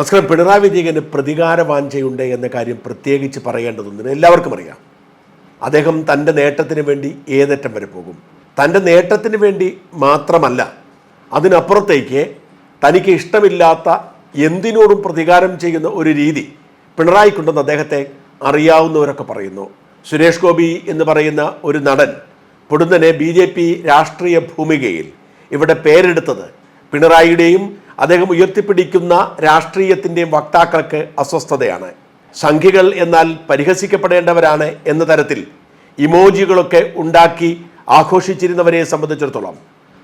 നമസ്കാരം. പിണറായി വിജയന് പ്രതികാര വാഞ്ചയുണ്ട് എന്ന കാര്യം പ്രത്യേകിച്ച് പറയേണ്ടതുണ്ട്. എല്ലാവർക്കും അറിയാം. അദ്ദേഹം തന്റെ നേട്ടത്തിന് വേണ്ടി ഏതറ്റം വരെ പോകും. തന്റെ നേട്ടത്തിന് വേണ്ടി മാത്രമല്ല അതിനപ്പുറത്തേക്ക് തനിക്ക് ഇഷ്ടമില്ലാത്ത എന്തിനോടും പ്രതികാരം ചെയ്യുന്ന ഒരു രീതി പിണറായിക്കുണ്ടെന്ന് അദ്ദേഹത്തെ അറിയാവുന്നവരൊക്കെ പറയുന്നു. സുരേഷ് ഗോപി എന്ന് പറയുന്ന ഒരു നടൻ പൊടുന്നനെ ബി രാഷ്ട്രീയ ഭൂമികയിൽ ഇവിടെ പേരെടുത്തത് പിണറായിയുടെയും അദ്ദേഹം ഉയർത്തിപ്പിടിക്കുന്ന രാഷ്ട്രീയത്തിന്റെയും വക്താക്കൾക്ക് അസ്വസ്ഥതയാണ്. സംഖ്യകൾ എന്നാൽ പരിഹസിക്കപ്പെടേണ്ടവരാണ് എന്ന തരത്തിൽ ഇമോജികളൊക്കെ ഉണ്ടാക്കി ആഘോഷിച്ചിരുന്നവരെ സംബന്ധിച്ചിടത്തോളം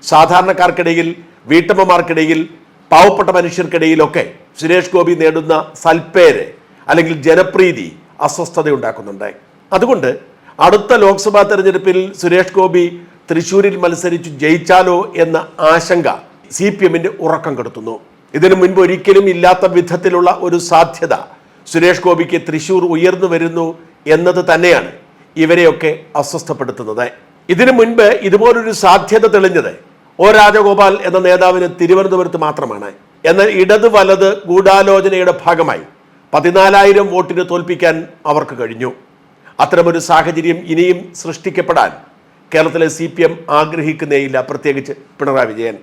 സാധാരണക്കാർക്കിടയിൽ വീട്ടമ്മമാർക്കിടയിൽ പാവപ്പെട്ട മനുഷ്യർക്കിടയിലൊക്കെ സുരേഷ് ഗോപി നേടുന്ന സൽപ്പേര് അല്ലെങ്കിൽ ജനപ്രീതി അസ്വസ്ഥത ഉണ്ടാക്കുന്നുണ്ട് അതുകൊണ്ട് അടുത്ത ലോക്സഭാ തെരഞ്ഞെടുപ്പിൽ സുരേഷ് ഗോപി തൃശൂരിൽ മത്സരിച്ചു ജയിച്ചാലോ എന്ന ആശങ്ക സി പി എമ്മിന്റെ ഉറക്കം കെടുത്തുന്നു. ഇതിനു മുൻപ് ഒരിക്കലും ഇല്ലാത്ത വിധത്തിലുള്ള ഒരു സാധ്യത സുരേഷ് ഗോപിക്ക് തൃശൂർ ഉയർന്നു വരുന്നു എന്നത് തന്നെയാണ് ഇവരെയൊക്കെ അസ്വസ്ഥപ്പെടുത്തുന്നത്. ഇതിനു മുൻപ് ഇതുപോലൊരു സാധ്യത തെളിഞ്ഞത് ഒ രാജഗോപാൽ എന്ന നേതാവിന് തിരുവനന്തപുരത്ത് മാത്രമാണ്. എന്നാൽ ഇടത് വലത് ഗൂഢാലോചനയുടെ ഭാഗമായി പതിനാലായിരം വോട്ടിന് തോൽപ്പിക്കാൻ അവർക്ക് കഴിഞ്ഞു. അത്തരമൊരു സാഹചര്യം ഇനിയും സൃഷ്ടിക്കപ്പെടാൻ കേരളത്തിലെ സി പി എം ആഗ്രഹിക്കുന്നേയില്ല. പ്രത്യേകിച്ച് പിണറായി വിജയൻ.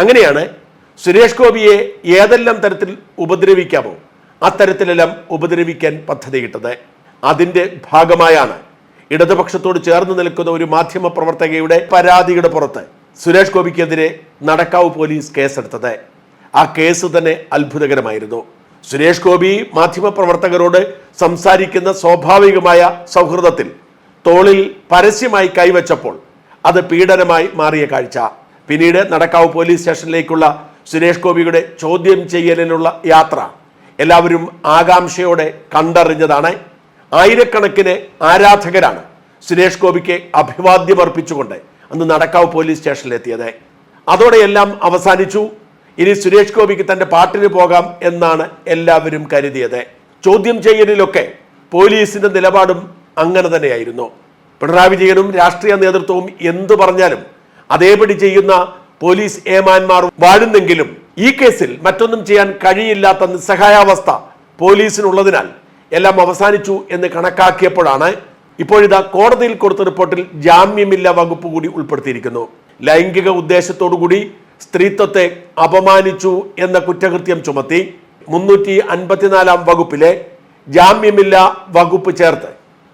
അങ്ങനെയാണ് സുരേഷ് ഗോപിയെ ഏതെല്ലാം തരത്തിൽ ഉപദ്രവിക്കാമോ അത്തരത്തിലെല്ലാം ഉപദ്രവിക്കാൻ പദ്ധതിയിട്ടത് അതിന്റെ ഭാഗമായാണ് ഇടതുപക്ഷത്തോട് ചേർന്ന് നിൽക്കുന്ന ഒരു മാധ്യമ പ്രവർത്തകയുടെ പരാതിയുടെ പുറത്ത് സുരേഷ് ഗോപിക്കെതിരെ നടക്കാവ് പോലീസ് കേസെടുത്തത്. ആ കേസ് തന്നെ അത്ഭുതകരമായിരുന്നു. സുരേഷ് ഗോപി മാധ്യമപ്രവർത്തകരോട് സംസാരിക്കുന്ന സ്വാഭാവികമായ സൗഹൃദത്തിൽ തോളിൽ പരസ്യമായി കൈവച്ചപ്പോൾ അത് പീഡനമായി മാറിയ കാഴ്ച. പിന്നീട് നടക്കാവ് പോലീസ് സ്റ്റേഷനിലേക്കുള്ള സുരേഷ് ഗോപിയുടെ ചോദ്യം ചെയ്യലിനുള്ള യാത്ര എല്ലാവരും ആകാംക്ഷയോടെ കണ്ടറിഞ്ഞതാണ്. ആയിരക്കണക്കിന് ആരാധകരാണ് സുരേഷ് ഗോപിക്ക് അഭിവാദ്യം അർപ്പിച്ചുകൊണ്ട് അന്ന് നടക്കാവ് പോലീസ് സ്റ്റേഷനിലെത്തിയത്. അതോടെയെല്ലാം അവസാനിച്ചു. ഇനി സുരേഷ് ഗോപിക്ക് തന്റെ പാട്ടിന് പോകാം എന്നാണ് എല്ലാവരും കരുതിയത്. ചോദ്യം ചെയ്യലിലൊക്കെ പോലീസിന്റെ നിലപാടും അങ്ങനെ തന്നെയായിരുന്നു. പിണറായി വിജയനും രാഷ്ട്രീയ നേതൃത്വവും എന്തു പറഞ്ഞാലും അതേപടി ചെയ്യുന്ന പോലീസ് ഏമാന്മാർ വാഴുന്നെങ്കിലും ഈ കേസിൽ മറ്റൊന്നും ചെയ്യാൻ കഴിയില്ലാത്ത നിസ്സഹായാവസ്ഥ പോലീസിനുള്ളതിനാൽ എല്ലാം അവസാനിച്ചു എന്ന് കണക്കാക്കിയപ്പോഴാണ് ഇപ്പോഴിതാ കോടതിയിൽ കൊടുത്ത റിപ്പോർട്ടിൽ ജാമ്യമില്ല വകുപ്പ് കൂടി ഉൾപ്പെടുത്തിയിരിക്കുന്നു. ലൈംഗിക ഉദ്ദേശത്തോടുകൂടി സ്ത്രീത്വത്തെ അപമാനിച്ചു എന്ന കുറ്റകൃത്യം ചുമത്തി മുന്നൂറ്റി അൻപത്തിനാലാം വകുപ്പിലെ ജാമ്യമില്ല വകുപ്പ് ചേർത്ത്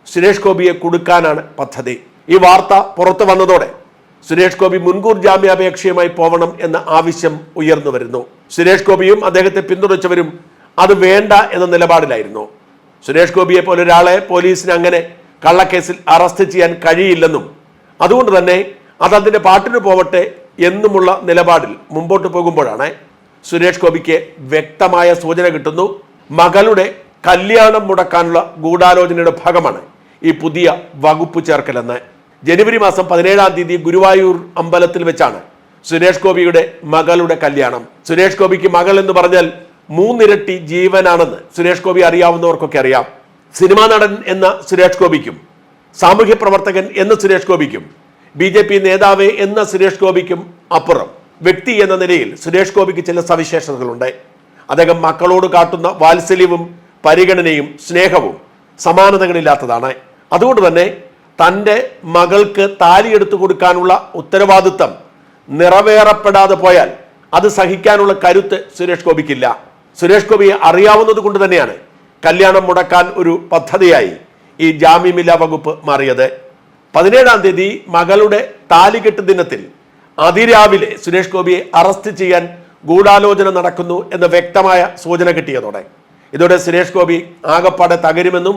സുരേഷ് ഗോപിയെ കൊടുക്കാനാണ് പദ്ധതി. ഈ വാർത്ത പുറത്തു വന്നതോടെ സുരേഷ് ഗോപി മുൻകൂർ ജാമ്യാപേക്ഷയുമായി പോവണം എന്ന ആവശ്യം ഉയർന്നു വരുന്നു. സുരേഷ് ഗോപിയും അദ്ദേഹത്തെ പിന്തുണച്ചവരും അത് വേണ്ട എന്ന നിലപാടിലായിരുന്നു. സുരേഷ് ഗോപിയെ പോലെ ഒരാളെ പോലീസിന് അങ്ങനെ കള്ളക്കേസിൽ അറസ്റ്റ് ചെയ്യാൻ കഴിയില്ലെന്നും അതുകൊണ്ട് തന്നെ അത് അതിന്റെ പാട്ടിന് പോവട്ടെ എന്നുമുള്ള നിലപാടിൽ മുമ്പോട്ട് പോകുമ്പോഴാണ് സുരേഷ് ഗോപിക്ക് വ്യക്തമായ സൂചന കിട്ടുന്നു. മകളുടെ കല്യാണം മുടക്കാനുള്ള ഗൂഢാലോചനയുടെ ഭാഗമാണ് ഈ പുതിയ വകുപ്പ് ചേർക്കലെന്ന്. ജനുവരി മാസം പതിനേഴാം തീയതി ഗുരുവായൂർ അമ്പലത്തിൽ വെച്ചാണ് സുരേഷ് ഗോപിയുടെ മകളുടെ കല്യാണം. സുരേഷ് ഗോപിക്ക് മകൾ എന്ന് പറഞ്ഞാൽ മൂന്നിരട്ടി ജീവനാണെന്ന് സുരേഷ് ഗോപി അറിയാവുന്നവർക്കൊക്കെ അറിയാം. സിനിമാ നടൻ എന്ന സുരേഷ് ഗോപിക്കും സാമൂഹ്യ പ്രവർത്തകൻ എന്ന സുരേഷ് ഗോപിക്കും ബി ജെ പി നേതാവ് എന്ന സുരേഷ് ഗോപിക്കും അപ്പുറം വ്യക്തി എന്ന നിലയിൽ സുരേഷ് ഗോപിക്ക് ചില സവിശേഷതകളുണ്ട്. അദ്ദേഹം മക്കളോട് കാട്ടുന്ന വാത്സല്യവും പരിഗണനയും സ്നേഹവും സമാനതകളില്ലാത്തതാണ്. അതുകൊണ്ട് തന്നെ തന്റെ മകൾക്ക് താലിയെടുത്തു കൊടുക്കാനുള്ള ഉത്തരവാദിത്തം നിറവേറപ്പെടാതെ പോയാൽ അത് സഹിക്കാനുള്ള കരുത്ത് സുരേഷ് ഗോപിക്കില്ല. സുരേഷ് ഗോപി അറിയാവുന്നത് കൊണ്ട് തന്നെയാണ് കല്യാണം മുടക്കാൻ ഒരു പദ്ധതിയായി ഈ ജാമ്യമില്ലാ വകുപ്പ് മാറിയത്. പതിനേഴാം തീയതി മകളുടെ താലികെട്ട് ദിനത്തിൽ അതിരാവിലെ സുരേഷ് ഗോപിയെ അറസ്റ്റ് ചെയ്യാൻ ഗൂഢാലോചന നടക്കുന്നു എന്ന വ്യക്തമായ സൂചന കിട്ടിയതോടെ. ഇതോടെ സുരേഷ് ഗോപി ആകപ്പാടെ തകരുമെന്നും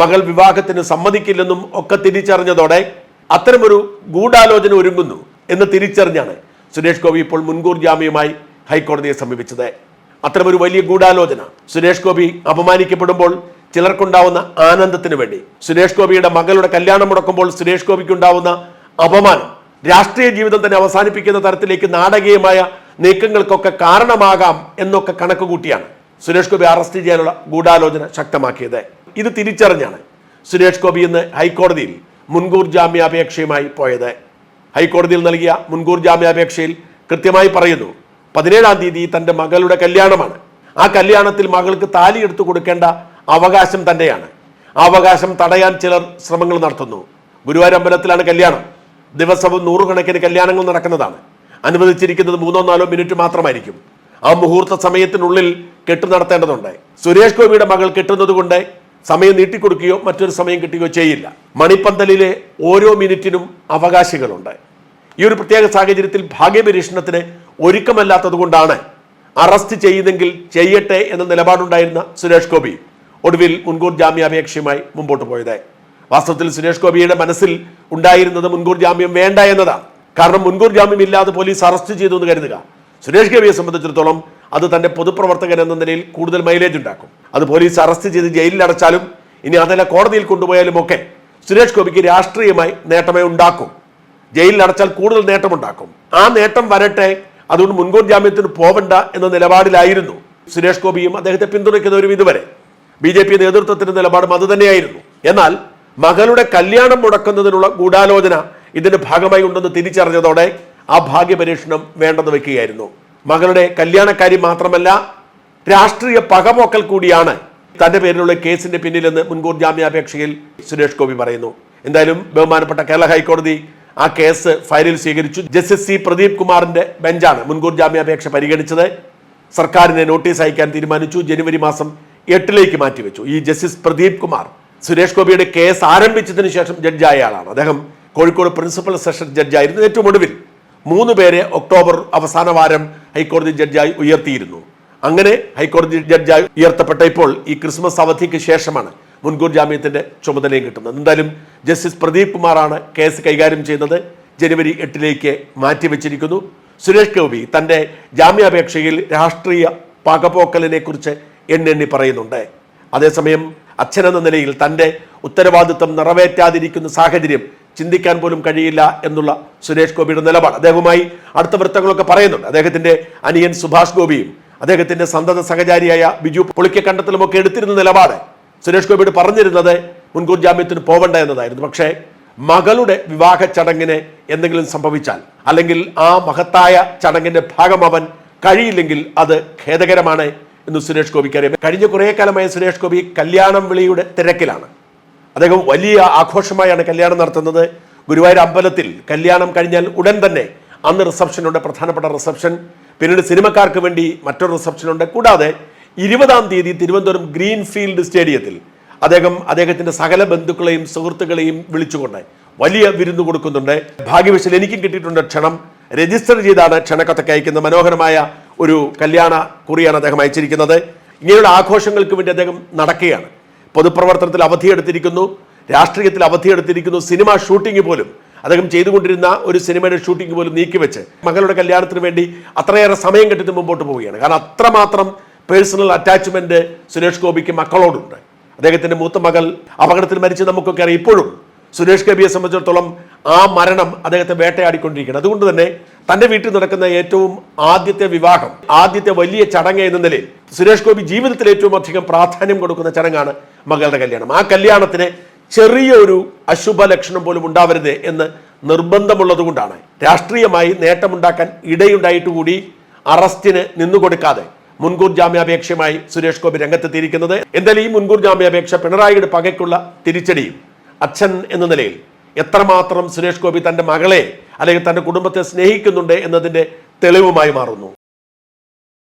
മകൾ വിവാഹത്തിന് സമ്മതിക്കില്ലെന്നും ഒക്കെ തിരിച്ചറിഞ്ഞതോടെ അത്തരമൊരു ഗൂഢാലോചന ഒരുങ്ങുന്നു എന്ന് തിരിച്ചറിഞ്ഞാണ് സുരേഷ് ഗോപി ഇപ്പോൾ മുൻകൂർ ജാമ്യമായി ഹൈക്കോടതിയെ സമീപിച്ചത്. അത്തരമൊരു വലിയ ഗൂഢാലോചന സുരേഷ് ഗോപി അപമാനിക്കപ്പെടുമ്പോൾ ചിലർക്കുണ്ടാവുന്ന ആനന്ദത്തിന് വേണ്ടി. സുരേഷ് ഗോപിയുടെ മകളുടെ കല്യാണം മുടക്കുമ്പോൾ സുരേഷ് ഗോപിക്കുണ്ടാവുന്ന അപമാനം രാഷ്ട്രീയ ജീവിതം തന്നെ അവസാനിപ്പിക്കുന്ന തരത്തിലേക്ക് നാടകീയമായ നീക്കങ്ങൾക്കൊക്കെ കാരണമാകാം എന്നൊക്കെ കണക്കുകൂട്ടിയാണ് സുരേഷ് ഗോപി അറസ്റ്റ് ചെയ്യാനുള്ള ഗൂഢാലോചന ശക്തമാക്കിയത്. ഇത് തിരിച്ചറിഞ്ഞാണ് സുരേഷ് ഗോപി ഇന്ന് ഹൈക്കോടതിയിൽ മുൻകൂർ ജാമ്യാപേക്ഷയുമായി പോയത്. ഹൈക്കോടതിയിൽ നൽകിയ മുൻകൂർ ജാമ്യാപേക്ഷയിൽ കൃത്യമായി പറയുന്നു പതിനേഴാം തീയതി തന്റെ മകളുടെ കല്യാണമാണ്. ആ കല്യാണത്തിൽ മകൾക്ക് താലി എടുത്തു കൊടുക്കേണ്ട അവകാശം തന്നെയാണ്. ആ അവകാശം തടയാൻ ചിലർ ശ്രമങ്ങൾ നടത്തുന്നു. ഗുരുവായൂർ അമ്പലത്തിലാണ് കല്യാണം. ദിവസവും നൂറുകണക്കിന് കല്യാണങ്ങൾ നടക്കുന്നതാണ്. അനുവദിച്ചിരിക്കുന്നത് മൂന്നോ നാലോ മിനിറ്റ് മാത്രമായിരിക്കും. ആ മുഹൂർത്ത സമയത്തിനുള്ളിൽ കെട്ടു നടത്തേണ്ടതുണ്ട്. സുരേഷ് ഗോപിയുടെ മകൾ കെട്ടുന്നത് കൊണ്ട് സമയം നീട്ടിക്കൊടുക്കുകയോ മറ്റൊരു സമയം കിട്ടുകയോ ചെയ്യില്ല. മണിപ്പന്തലിലെ ഓരോ മിനിറ്റിനും അവകാശികളുണ്ട്. ഈ ഒരു പ്രത്യേക സാഹചര്യത്തിൽ ഭാഗ്യപരീക്ഷണത്തിന് ഒരുക്കമല്ലാത്തതുകൊണ്ടാണ് അറസ്റ്റ് ചെയ്യുന്നെങ്കിൽ ചെയ്യട്ടെ എന്ന നിലപാടുണ്ടായിരുന്ന സുരേഷ് ഗോപി ഒടുവിൽ മുൻകൂർ ജാമ്യാപേക്ഷയുമായി മുമ്പോട്ട് പോയത്. വാസ്തവത്തിൽ സുരേഷ് ഗോപിയുടെ മനസ്സിൽ ഉണ്ടായിരുന്നത് മുൻകൂർ ജാമ്യം വേണ്ട എന്നതാണ്. കാരണം മുൻകൂർ ജാമ്യം ഇല്ലാതെ പോലീസ് അറസ്റ്റ് ചെയ്തു എന്ന് കരുതുക. സുരേഷ് ഗോപിയെ സംബന്ധിച്ചിടത്തോളം അത് തന്റെ പൊതുപ്രവർത്തകൻ എന്ന നിലയിൽ കൂടുതൽ മൈലേജ് ഉണ്ടാക്കും. അത് പോലീസ് അറസ്റ്റ് ചെയ്ത് ജയിലിൽ അടച്ചാലും ഇനി അതല്ല കോടതിയിൽ കൊണ്ടുപോയാലും ഒക്കെ സുരേഷ് ഗോപിക്ക് രാഷ്ട്രീയമായി നേട്ടമേ ഉണ്ടാക്കും. ജയിലിൽ അടച്ചാൽ കൂടുതൽ നേട്ടമുണ്ടാക്കും. ആ നേട്ടം വരട്ടെ അതുകൊണ്ട് മുൻകൂർ ജാമ്യത്തിന് പോവണ്ട എന്ന നിലപാടിലായിരുന്നു സുരേഷ് ഗോപിയും അദ്ദേഹത്തെ പിന്തുണയ്ക്കുന്നവരും ഇതുവരെ. ബി ജെ പി നേതൃത്വത്തിന്റെ നിലപാടും അതുതന്നെയായിരുന്നു എന്നാൽ മകളുടെ കല്യാണം മുടക്കുന്നതിനുള്ള ഗൂഢാലോചന ഇതിന്റെ ഭാഗമായി ഉണ്ടെന്ന് തിരിച്ചറിഞ്ഞതോടെ ആ ഭാഗ്യപരീക്ഷണം വേണ്ടെന്ന് വെക്കുകയായിരുന്നു. മകളുടെ കല്യാണക്കാരി മാത്രമല്ല രാഷ്ട്രീയ പകപോക്കൽ കൂടിയാണ് തന്റെ പേരിലുള്ള കേസിന്റെ പിന്നിലെന്ന് മുൻകൂർ ജാമ്യാപേക്ഷയിൽ സുരേഷ് ഗോപി പറയുന്നു. എന്തായാലും ബഹുമാനപ്പെട്ട കേരള ഹൈക്കോടതി ആ കേസ് ഫയലിൽ സ്വീകരിച്ചു. ജസ്റ്റിസ് സി പ്രദീപ് കുമാറിന്റെ ബെഞ്ചാണ് മുൻകൂർ ജാമ്യാപേക്ഷ പരിഗണിച്ചത്. സർക്കാരിനെ നോട്ടീസ് അയക്കാൻ തീരുമാനിച്ചു. ജനുവരി മാസം എട്ടിലേക്ക് മാറ്റിവെച്ചു. ഈ ജസ്റ്റിസ് പ്രദീപ് കുമാർ സുരേഷ് ഗോപിയുടെ കേസ് ആരംഭിച്ചതിന് ശേഷം ജഡ്ജായ ആളാണ്. അദ്ദേഹം കോഴിക്കോട് പ്രിൻസിപ്പൽ സെഷൻ ജഡ്ജായിരുന്നു. ഏറ്റവും ഒടുവിൽ മൂന്ന് പേരെ ഒക്ടോബർ അവസാന വാരം ഹൈക്കോടതി ജഡ്ജായി ഉയർത്തിയിരുന്നു. അങ്ങനെ ഹൈക്കോടതി ജഡ്ജായി ഉയർത്തപ്പെട്ട ഇപ്പോൾ ഈ ക്രിസ്മസ് അവധിക്ക് ശേഷമാണ് മുൻകൂർ ജാമ്യത്തിന്റെ ചുമതലയും കിട്ടുന്നത്. എന്തായാലും ജസ്റ്റിസ് പ്രദീപ് കുമാറാണ് കേസ് കൈകാര്യം ചെയ്യുന്നത് ജനുവരി എട്ടിലേക്ക് മാറ്റിവെച്ചിരിക്കുന്നു. സുരേഷ് ഗോപി തന്റെ ജാമ്യാപേക്ഷയിൽ രാഷ്ട്രീയ പകപോക്കലിനെ കുറിച്ച് എണ്ണെണ്ണി പറയുന്നുണ്ട്. അതേസമയം അച്ഛനെന്ന നിലയിൽ തന്റെ ഉത്തരവാദിത്വം നിറവേറ്റാതിരിക്കുന്ന സാഹചര്യം ചിന്തിക്കാൻ പോലും കഴിയില്ല എന്നുള്ള സുരേഷ് ഗോപിയുടെ നിലപാട്. അദ്ദേഹവുമായി അടുത്ത വൃത്തങ്ങളൊക്കെ പറയുന്നുണ്ട്. അദ്ദേഹത്തിന്റെ അനിയൻ സുഭാഷ് ഗോപിയും അദ്ദേഹത്തിന്റെ സന്തത സഹചാരിയായ ബിജു പുളിക്കക്കണ്ടത്തിലും ഒക്കെ എടുത്തിരുന്ന നിലപാട് സുരേഷ് ഗോപിയോട് പറഞ്ഞിരുന്നത് മുൻകൂർ ജാമ്യത്തിന് പോവണ്ട എന്നതായിരുന്നു. പക്ഷേ മകളുടെ വിവാഹ ചടങ്ങിന് എന്തെങ്കിലും സംഭവിച്ചാൽ അല്ലെങ്കിൽ ആ മഹത്തായ ചടങ്ങിന്റെ ഭാഗമാവാൻ കഴിയില്ലെങ്കിൽ അത് ഖേദകരമാണ് എന്ന് സുരേഷ് ഗോപിക്ക് അറിയാം കഴിഞ്ഞ കുറേ കാലമായി സുരേഷ് ഗോപി കല്യാണം വിളിയുടെ തിരക്കിലാണ്. അദ്ദേഹം വലിയ ആഘോഷമായാണ് കല്യാണം നടത്തുന്നത്. ഗുരുവായൂർ അമ്പലത്തിൽ കല്യാണം കഴിഞ്ഞാൽ ഉടൻ തന്നെ അന്ന് റിസപ്ഷനുണ്ട് പ്രധാനപ്പെട്ട റിസപ്ഷൻ പിന്നീട് സിനിമക്കാർക്ക് വേണ്ടി മറ്റൊരു റിസപ്ഷനുണ്ട് കൂടാതെ ഇരുപതാം തീയതി തിരുവനന്തപുരം ഗ്രീൻഫീൽഡ് സ്റ്റേഡിയത്തിൽ അദ്ദേഹം അദ്ദേഹത്തിന്റെ സകല ബന്ധുക്കളെയും സുഹൃത്തുക്കളെയും വിളിച്ചുകൊണ്ട് വലിയ വിരുന്ന് കൊടുക്കുന്നുണ്ട്. ഭാഗ്യവശാൽ എനിക്കും കിട്ടിയിട്ടുണ്ട് ക്ഷണം. രജിസ്റ്റർ ചെയ്താണ് ക്ഷണക്കത്തൊക്കെ അയക്കുന്ന മനോഹരമായ ഒരു കല്യാണ കുറിയാണ് അദ്ദേഹം അയച്ചിരിക്കുന്നത്. ഇങ്ങനെയുള്ള ആഘോഷങ്ങൾക്ക് വേണ്ടി അദ്ദേഹം നടക്കുകയാണ്. പൊതുപ്രവർത്തനത്തിൽ അവധിയെടുത്തിരിക്കുന്നു രാഷ്ട്രീയത്തിൽ അവധിയെടുത്തിരിക്കുന്നു സിനിമ ഷൂട്ടിംഗ് പോലും. അദ്ദേഹം ചെയ്തുകൊണ്ടിരുന്ന ഒരു സിനിമയുടെ ഷൂട്ടിംഗ് പോലും നീക്കിവെച്ച് മകളുടെ കല്യാണത്തിന് വേണ്ടി അത്രയേറെ സമയം കെട്ടിട്ട് മുമ്പോട്ട് പോവുകയാണ്. കാരണം അത്രമാത്രം പേഴ്സണൽ അറ്റാച്ച്മെന്റ് സുരേഷ് ഗോപിക്ക് മക്കളോടുണ്ട്. അദ്ദേഹത്തിന്റെ മൂത്ത മകൾ അപകടത്തിൽ മരിച്ച് നമുക്കൊക്കെ അറിയാം. ഇപ്പോഴും സുരേഷ് ഗോപിയെ സംബന്ധിച്ചിടത്തോളം ആ മരണം അദ്ദേഹത്തെ വേട്ടയാടിക്കൊണ്ടിരിക്കുകയാണ്. അതുകൊണ്ട് തന്നെ തന്റെ വീട്ടിൽ നടക്കുന്ന ഏറ്റവും ആദ്യത്തെ വിവാഹം ആദ്യത്തെ വലിയ ചടങ്ങ് എന്ന നിലയിൽ സുരേഷ് ഗോപി ജീവിതത്തിൽ ഏറ്റവും അധികം പ്രാധാന്യം കൊടുക്കുന്ന ചടങ്ങാണ് മകളുടെ കല്യാണം. ആ കല്യാണത്തിന് ചെറിയൊരു അശുഭ ലക്ഷണം പോലും ഉണ്ടാവരുത് എന്ന് നിർബന്ധമുള്ളതുകൊണ്ടാണ് രാഷ്ട്രീയമായി നേട്ടമുണ്ടാക്കാൻ ഇടയുണ്ടായിട്ട് കൂടി അറസ്റ്റിന് നിന്നുകൊടുക്കാതെ മുൻകൂർ ജാമ്യാപേക്ഷയുമായി സുരേഷ് ഗോപി രംഗത്തെത്തിയിരിക്കുന്നത്. എന്തായാലും ഈ മുൻകൂർ ജാമ്യാപേക്ഷ പിണറായിയുടെ പകയ്ക്കുള്ള തിരിച്ചടിയും അച്ഛൻ എന്ന നിലയിൽ എത്രമാത്രം സുരേഷ് ഗോപി തന്റെ മകളെ അല്ലെങ്കിൽ തന്റെ കുടുംബത്തെ സ്നേഹിക്കുന്നുണ്ട് എന്നതിന്റെ തെളിവുമായി മാറുന്നു.